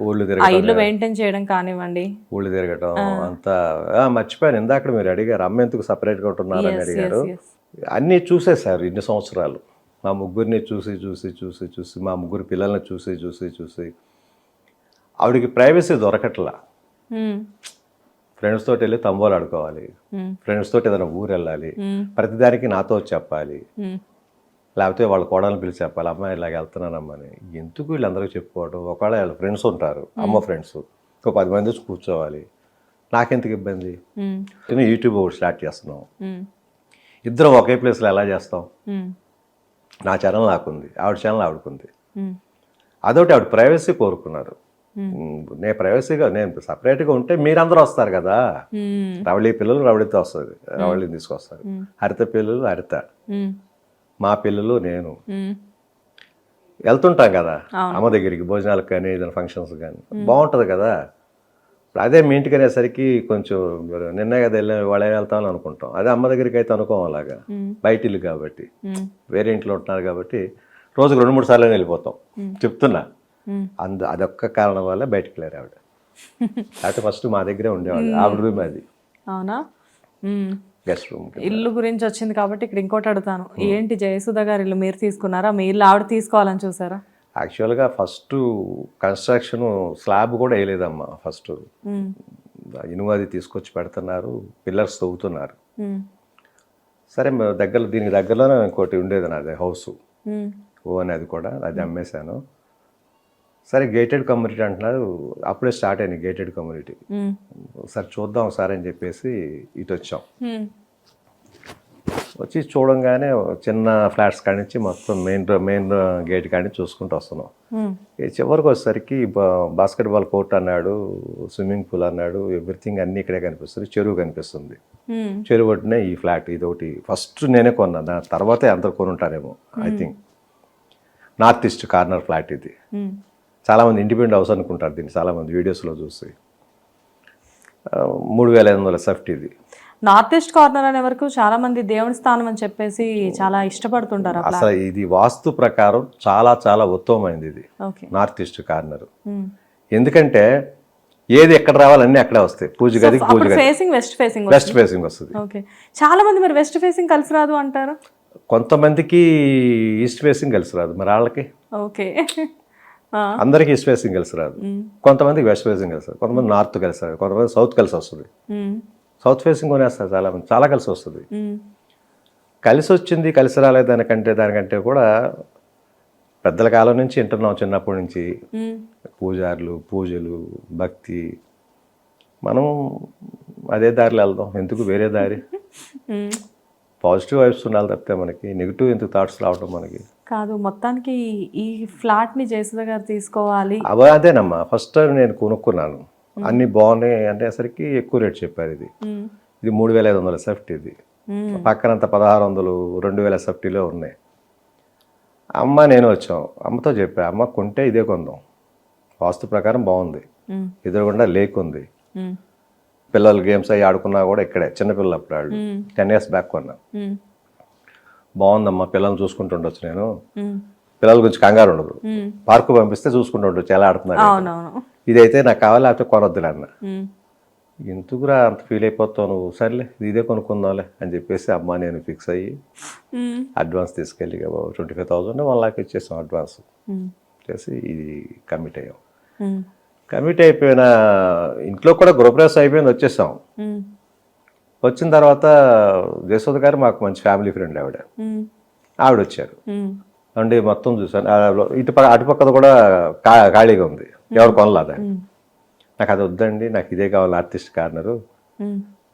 ఊళ్ళు ఆ తిరగటం ఇల్లు మెయింటైన్ చేయడం కానివ్వండి. ఊళ్ళు తిరగటం అంతా. మర్చిపోయాను. ఇందాక మీరు అడిగారు అమ్మ ఎందుకు సపరేట్గా ఉంటున్నారని Yes, అడిగారు. అన్నీ చూసేశారు ఇన్ని సంవత్సరాలు. మా ముగ్గురిని చూసి చూసి చూసి చూసి మా ముగ్గురు పిల్లల్ని చూసి చూసి చూసి. ఆవిడకి ప్రైవసీ దొరకట్లా. ఫ్రెండ్స్ తోటి వెళ్ళి తంబోలు ఆడుకోవాలి. ఫ్రెండ్స్ తోటి ఏదైనా ఊరు వెళ్ళాలి. మ్మ్. ప్రతిదానికి నాతో చెప్పాలి. లేకపోతే వాళ్ళ కోడలను పిలిచి చెప్పాలి అమ్మాయి ఇలాగ వెళ్తున్నానమ్మని ఎందుకు వీళ్ళందరికీ చెప్పుకోవడం ఒకవేళ వాళ్ళ ఫ్రెండ్స్ ఉంటారు అమ్మ ఫ్రెండ్స్ ఒక పది మంది వచ్చి కూర్చోవాలి. నాకెందుకు ఇబ్బంది. నేను యూట్యూబ్ ఒకటి స్టార్ట్ చేస్తున్నాం. ఇద్దరం ఒకే ప్లేస్లో ఎలా చేస్తాం. నా ఛానల్ నాకుంది ఆవిడ ఛానల్ ఆవిడకుంది. అదొకటి ఆవిడ ప్రైవసీ కోరుకున్నారు. నేను ప్రైవసీగా నేను సపరేట్గా ఉంటే మీరందరూ వస్తారు కదా. రవళి పిల్లలు రవళితో వస్తుంది రవళిని తీసుకొస్తారు. హరిత పిల్లలు హరిత. మా పిల్లలు నేను. వెళ్తుంటాం కదా. అమ్మ దగ్గరికి భోజనాలకు కానీ ఏదైనా ఫంక్షన్స్ కానీ. బాగుంటుంది కదా. అదే మీ ఇంటికి అనేసరికి కొంచెం నిన్నే కదా వెళ్ళాం వాళ్ళే వెళ్తామని అనుకుంటాం. అదే అమ్మ దగ్గరికి అయితే అనుకోం అలాగా. బయట ఇల్లు కాబట్టి. వేరే ఇంట్లో ఉంటున్నారు కాబట్టి రోజుకు రెండు మూడు సార్లు వెళ్ళిపోతాం. చెప్తున్నా. అందు అదొక్క కారణం వల్ల బయటికి వెళ్ళారు ఆవిడ. లేకపోతే ఫస్ట్ మా దగ్గరే ఉండేవాడు ఆవిడ రూమ్ అది. అవునా. గెస్ట్ రూమ్ ఇల్లు గురించి వచ్చింది కాబట్టి ఇక్కడ ఇంకోటి అడుగుతాను. ఏంటి జయసుధ గారి ఇల్లు మీరు తీసుకున్నారా? మీ ఇల్లు ఆవిడ తీసుకోవాలని చూసారా? యాక్చువల్గా ఫస్ట్ కన్స్ట్రక్షన్ స్లాబ్ కూడా వేయలేదమ్మా ఫస్ట్ మ్మ్. ఇనుమది తీసుకొచ్చి పెడుతున్నారు పిల్లర్స్ తవ్వుతున్నారు. మ్మ్. సరే దగ్గర దీనికి దగ్గరలోనే ఇంకోటి ఉండేది నాది హౌస్. ఓ అనేది కూడా అది అమ్మేశాను. సరే గేటెడ్ కమ్యూనిటీ అంటున్నారు అప్పుడే స్టార్ట్ అయింది గేటెడ్ కమ్యూనిటీ మ్మ్. సరే చూద్దాం సార్ అని చెప్పేసి ఇటు వచ్చాం మ్మ్. వచ్చి చూడంగానే చిన్న ఫ్లాట్స్ కాడి నుంచి మొత్తం మెయిన్ మెయిన్ గేట్ కాడి నుంచి చూసుకుంటూ వస్తున్నాం. ఈ చివరికి వచ్చేసరికి బాస్కెట్బాల్ కోర్ట్ అన్నాడు స్విమ్మింగ్ పూల్ అన్నాడు ఎవ్రీథింగ్ అన్నీ ఇక్కడే కనిపిస్తుంది చెరువు కనిపిస్తుంది. చెరువు ఒడ్డునే ఈ ఫ్లాట్ ఇది ఒకటి ఫస్ట్ నేనే కొన్నా దాని తర్వాతే అందరు కొనుంటారేమో I think north east corner flat ఇది. చాలామంది ఇండిపెండెంట్ హౌస్ అనుకుంటారు దీన్ని చాలామంది వీడియోస్లో చూసి. మూడు వేల ఐదు వందల సెఫ్ట్ ఇది. నార్త్ ఈస్ట్ కార్నర్ అనే వరకు చాలా మంది దేవుని స్థానం అని చెప్పేసి చాలా ఇష్టపడుతుంటారు అసలు ఇది వాస్తు ప్రకారం చాలా చాలా ఉత్తమమైనది ఇది. North east corner. ఎందుకంటే ఏది ఎక్కడ రావాలన్నీ అక్కడే వస్తాయి. పూజ గదికి పూజ గది facing west facing west facing వస్తుంది. ఓకే. చాలా మంది మరి వెస్ట్ ఫేసింగ్ కలిసి రాదు అంటారు? కొంతమందికి ఈస్ట్ ఫేసింగ్ కలిసి రాదు. మరి వాళ్ళకి? ఓకే. అందరికీ ఈస్ట్ ఫేసింగ్ కలిసి రాదు కొంతమందికి వెస్ట్ ఫేసింగ్ కలిసి రాదు కొంతమంది నార్త్ కలిసి రాదు కొంతమంది సౌత్ కలిసి వస్తుంది. సౌత్ ఫేసింగ్ కొనేస్తారు చాలా మంది. చాలా కలిసి వస్తుంది. కలిసి వచ్చింది కలిసి రాలేదు దానికంటే దానికంటే కూడా పెద్దల కాలం నుంచి వింటున్నాం చిన్నప్పటి నుంచి. పూజారులు పూజలు భక్తి. మనం అదే దారిలో వెళ్దాం. ఎందుకు? వేరే దారి. పాజిటివ్ వైబ్స్ ఉండాలి తప్పితే మనకి నెగిటివ్ ఎందుకు థాట్స్ రావడం మనకి? కాదు మొత్తానికి ఈ ఫ్లాట్ని జయసుధ గారు తీసుకోవాలి. అవ అదేనమ్మా ఫస్ట్ టైం నేను కొనుక్కున్నాను. అన్ని బాగున్నాయి అనేసరికి ఎక్కువ రేట్ చెప్పారు ఇది. ఇది మూడు వేల ఐదు వందల సెఫ్ట్ ఇది. పక్కనంత పదహారు వందలు రెండు వేల సెఫ్టీలో ఉన్నాయి. అమ్మ నేను వచ్చాం. అమ్మతో చెప్పా అమ్మ కొంటే ఇదే కొందాం. వాస్తు ప్రకారం బాగుంది. ఎదురుగుండా లేక్ ఉంది. పిల్లలు గేమ్స్ అవి ఆడుకున్నా కూడా ఇక్కడే చిన్నపిల్లలు అప్పుడు వాళ్ళు టెన్ ఇయర్స్ బ్యాక్ కొన్నా మ్మ్. బాగుందమ్మా పిల్లల్ని చూసుకుంటుండొచ్చు నేను. పిల్లల గురించి కంగారు ఉండదు. పార్కు పంపిస్తే చూసుకుంటూ ఉండొచ్చు ఎలా ఆడుతున్నారు ఇదైతే నాకు కావాలి లేకపోతే కొనొద్దులే అన్న. ఎందుకురా అంత ఫీల్ అయిపోతావు నువ్వు సర్లే ఇది ఇదే కొనుక్కుందాంలే అని చెప్పేసి అమ్మ నేను ఫిక్స్ అయ్యి. అడ్వాన్స్ తీసుకెళ్ళి twenty five thousand one lakh ఇచ్చేసాం అడ్వాన్స్. చేసి ఇది కమిట్ అయ్యాం. కమిట్ అయిపోయిన ఇంట్లో కూడా గృహప్రవేశం అయిపోయింది వచ్చేసాం. వచ్చిన తర్వాత జయశోద గారు మాకు మంచి ఫ్యామిలీ ఫ్రెండ్ ఆవిడ. ఆవిడ వచ్చారు. అంటే మొత్తం చూసాను ఇటు పక్క అటుపక్కది కూడా ఖాళీగా ఉంది. ఎవరు కొనలేదు? నాకు అది వద్దండి నాకు ఇదే కావాలి ఆర్టిస్ట్ కార్నరు.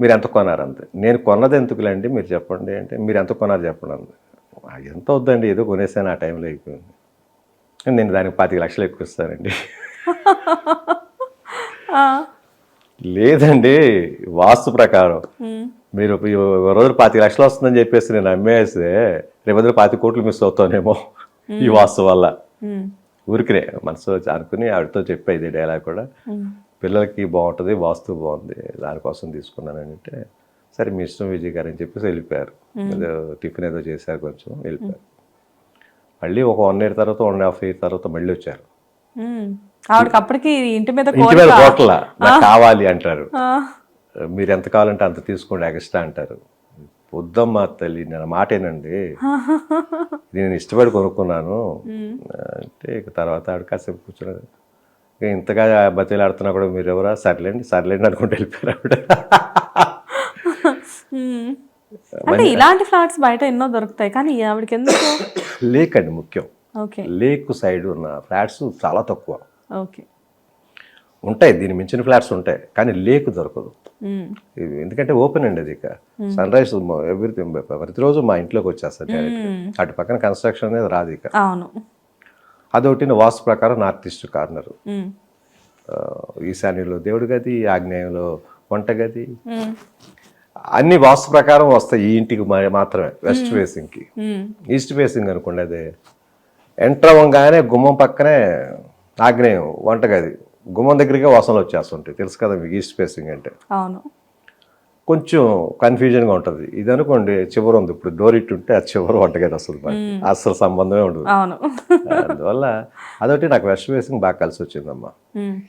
మీరు ఎంత కొన్నారు అంతే. నేను కొన్నది ఎందుకులేండి మీరు చెప్పండి అంటే మీరు ఎంత కొన్నారు చెప్పండి అంది. "ఆ, ఎంత వద్దండి ఏదో కొనేసాను ఆ టైంలో అయిపోయింది. నేను దానికి పాతిక లక్షలు ఎక్కువ ఇస్తానండి. లేదండి వాస్తు ప్రకారం. మీరు రోజు పాతిక లక్షలు వస్తుందని చెప్పేసి నేను అమ్మేస్తే రేపు పాతి కోట్లు మిస్ అవుతానేమో ఈ వాస్తు వల్ల. ఊరికినే మనసు అనుకుని ఆవిడతో చెప్పే ఇది డైలాగ్ కూడా. పిల్లలకి బాగుంటుంది వాస్తు బాగుంది దానికోసం తీసుకున్నాను అంటే సరే మీ ఇష్టం విజయ్ గారు అని చెప్పేసి వెళ్ళిపోయారు. ఏదో టిఫిన్ ఏదో చేశారు కొంచెం వెళ్ళిపోయారు. మళ్ళీ ఒక వన్ ఇయర్ తర్వాత వన్ హాఫ్ ఇయర్ తర్వాత మళ్ళీ వచ్చారు. ఆవిడకి అప్పటికి ఇంటి మీద ఇంటి మీద కోరిక. కోట్ల. నాకు కావాలి అంటారు. మీరు ఎంత కావాలంటే అంత తీసుకోండి ఎక్స్ట్రా అంటారు. వద్దమ్మా తల్లి నేను మాటేనండి. నేను ఇష్టపడి కొనుక్కున్నాను. అంటే ఇక తర్వాత ఆవిడ కాసేపు కూర్చున్నది. ఇక ఇంతగా బతిలాడుతున్నా కూడా మీరు ఎవరా? సర్లేండి సర్లేండి అనుకుంటూ వెళ్ళిపోయారు ఆవిడ. అంటే ఇలాంటి ఫ్లాట్స్ బయట ఎన్నో దొరుకుతాయి. కానీ ఆవిడకి ఎందుకు? లేక్ అండి ముఖ్యం. ఓకే. లేక్ సైడ్ ఉన్న ఫ్లాట్స్ చాలా తక్కువ. ఓకే. ఉంటాయి దీని మించిన ఫ్లాట్స్ ఉంటాయి కానీ లేక్ దొరకదు. ఇది ఎందుకంటే ఓపెన్ అండి అది ఇక. సన్ రైజ్ ఎవ్రీథింగ్ ప్రతిరోజు మా ఇంట్లోకి వచ్చేస్తుంది డైరెక్ట్ అటు పక్కన కన్స్ట్రక్షన్ అనేది రాదు ఇక. అవును. అదొకటి వాస్తు ప్రకారం నార్త్ ఈస్ట్ కార్నర్. ఈశాన్యంలో దేవుడి గది ఆగ్నేయంలో వంట గది. అన్ని వాస్తు ప్రకారం వస్తాయి ఈ ఇంటికి మాత్రమే వెస్ట్ ఫేసింగ్కి. ఈస్ట్ ఫేసింగ్ అనుకోండి అదే. ఎంటర్ అవ్వగానే గుమ్మం పక్కనే ఆగ్నేయం వంటగది గుమ్మం దగ్గరికే వాసనలు వచ్చేస్తుంటాయి. తెలుసు కదా మీకు ఈస్ట్ ఫేసింగ్ అంటే. అవును. కొంచెం కన్ఫ్యూజన్గా ఉంటుంది. ఇది అనుకోండి చివరి ఉంది. ఇప్పుడు డోర్ ఇటు ఉంటే అది చివరి వంటగది వస్తుంది మనకి అస్సలు సంబంధమే ఉండదు. అవును. అందువల్ల అదొకటి నాకు వెస్ట్ ఫేసింగ్ బాగా కలిసి వచ్చిందమ్మా. ఉమ్.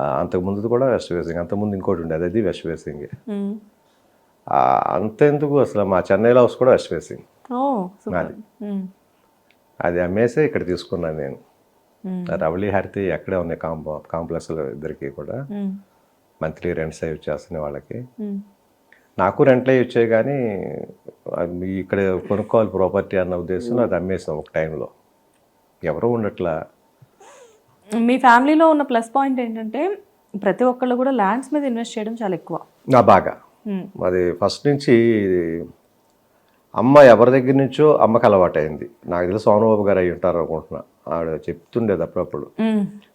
ఆ, అంతకు ముందు కూడా వెస్ట్ ఫేసింగ్. అంతకుముందు ఇంకోటి ఉండేది. అది వెస్ట్ ఫేసింగ్. అంతెందుకు అసలు మా చెన్నైలో హౌస్ కూడా వెస్ట్ ఫేసింగ్. అది. అమ్మేసే ఇక్కడ తీసుకున్నాను నేను. రవళి హరితి అక్కడే ఉన్నాయి కాంప కాంప్లెక్స్లో ఇద్దరికి కూడా. ఉమ్. మంత్లీ రెంట్స్ అవి వచ్చేస్తున్నాయి వాళ్ళకి. ఉమ్. నాకు రెంట్లే వచ్చాయి కానీ ఇక్కడ కొనుక్కోవాలి ప్రాపర్టీ అన్న ఉద్దేశంలో అది అమ్మేసాం ఒక టైంలో. ఎవరు ఉండట్లా. మీ ఫ్యామిలీలో ఉన్న ప్లస్ పాయింట్ ఏంటంటే ప్రతి ఒక్కళ్ళు కూడా ల్యాండ్స్ మీద ఇన్వెస్ట్ చేయడం చాలా ఎక్కువ. నా బాగా. అది ఫస్ట్ నుంచి అమ్మ ఎవరి దగ్గర నుంచో అమ్మకి అలవాటైంది. నాకు తెలిసి సోమబాబు గారు అయి ఉంటారు అనుకుంటున్నా. ఆవిడ చెప్తుండేది అప్పుడప్పుడు.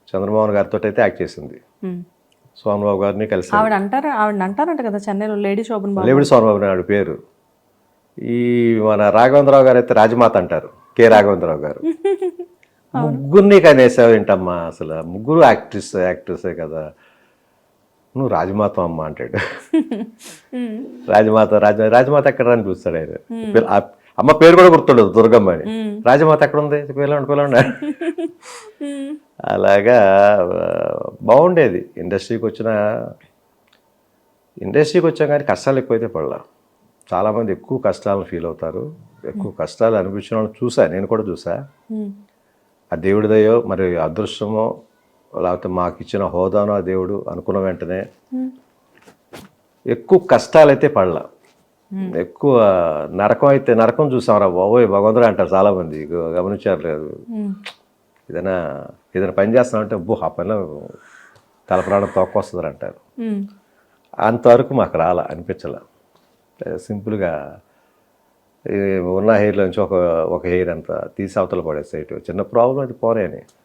చంద్రమోహన్ గారితో అయితే యాక్ట్ చేసింది. సోమబాబు గారిని కలిసి ఆవిడ అంటారా? ఆవిడ అంటారంట కదా చెన్నైలో లేడీ శోభన్ బాబు. లేవిడి సోమబాబు నాయుడు పేరు. ఈ మన రాఘవేంద్రరావు గారు అయితే రాజమాత అంటారు. కే రాఘవేంద్రరావు గారు. ముగ్గురిని కనేసావు ఏంటమ్మా? అసలు ముగ్గురు యాక్ట్రెస్ యాక్ట్రెసే కదా. నువ్వు రాజమాత అమ్మ అంటాడు. రాజమాత రాజ రాజమాత ఎక్కడ అని చూస్తాడు ఆయన. అమ్మ పేరు కూడా గుర్తుండదు దుర్గమ్మ అని. రాజమాత ఎక్కడ ఉంది పిల్లండి పిల్లండి. అలాగా బాగుండేది. ఇండస్ట్రీకి వచ్చిన ఇండస్ట్రీకి వచ్చాం కానీ కష్టాలు ఎక్కువైతే పడలా. చాలామంది ఎక్కువ కష్టాలను ఫీల్ అవుతారు. ఎక్కువ కష్టాలు అనిపించిన వాళ్ళని చూసా నేను కూడా చూసా. ఆ దేవుడిదయో మరి అదృష్టమో లేకపోతే మాకు ఇచ్చిన హోదానో దేవుడు అనుకున్న వెంటనే. ఎక్కువ కష్టాలైతే పడలా. ఎక్కువ నరకం అయితే నరకం చూసాంరా బాబోయ్ భగవంతుడు అంటారు చాలామంది. గమనించారు లేదు. ఏదైనా ఏదైనా పని చేస్తున్నామంటే బో ఆ పనిలో తలప్రాణం తోకొస్తుంది అంటారు. అంతవరకు మాకు రాల అనిపించాల. సింపుల్గా ఉన్న హెయిర్లోంచి ఒక ఒక హెయిర్ అంతా తీసి అవతల పడేసేటు చిన్న ప్రాబ్లం అది పోనేని ఏ-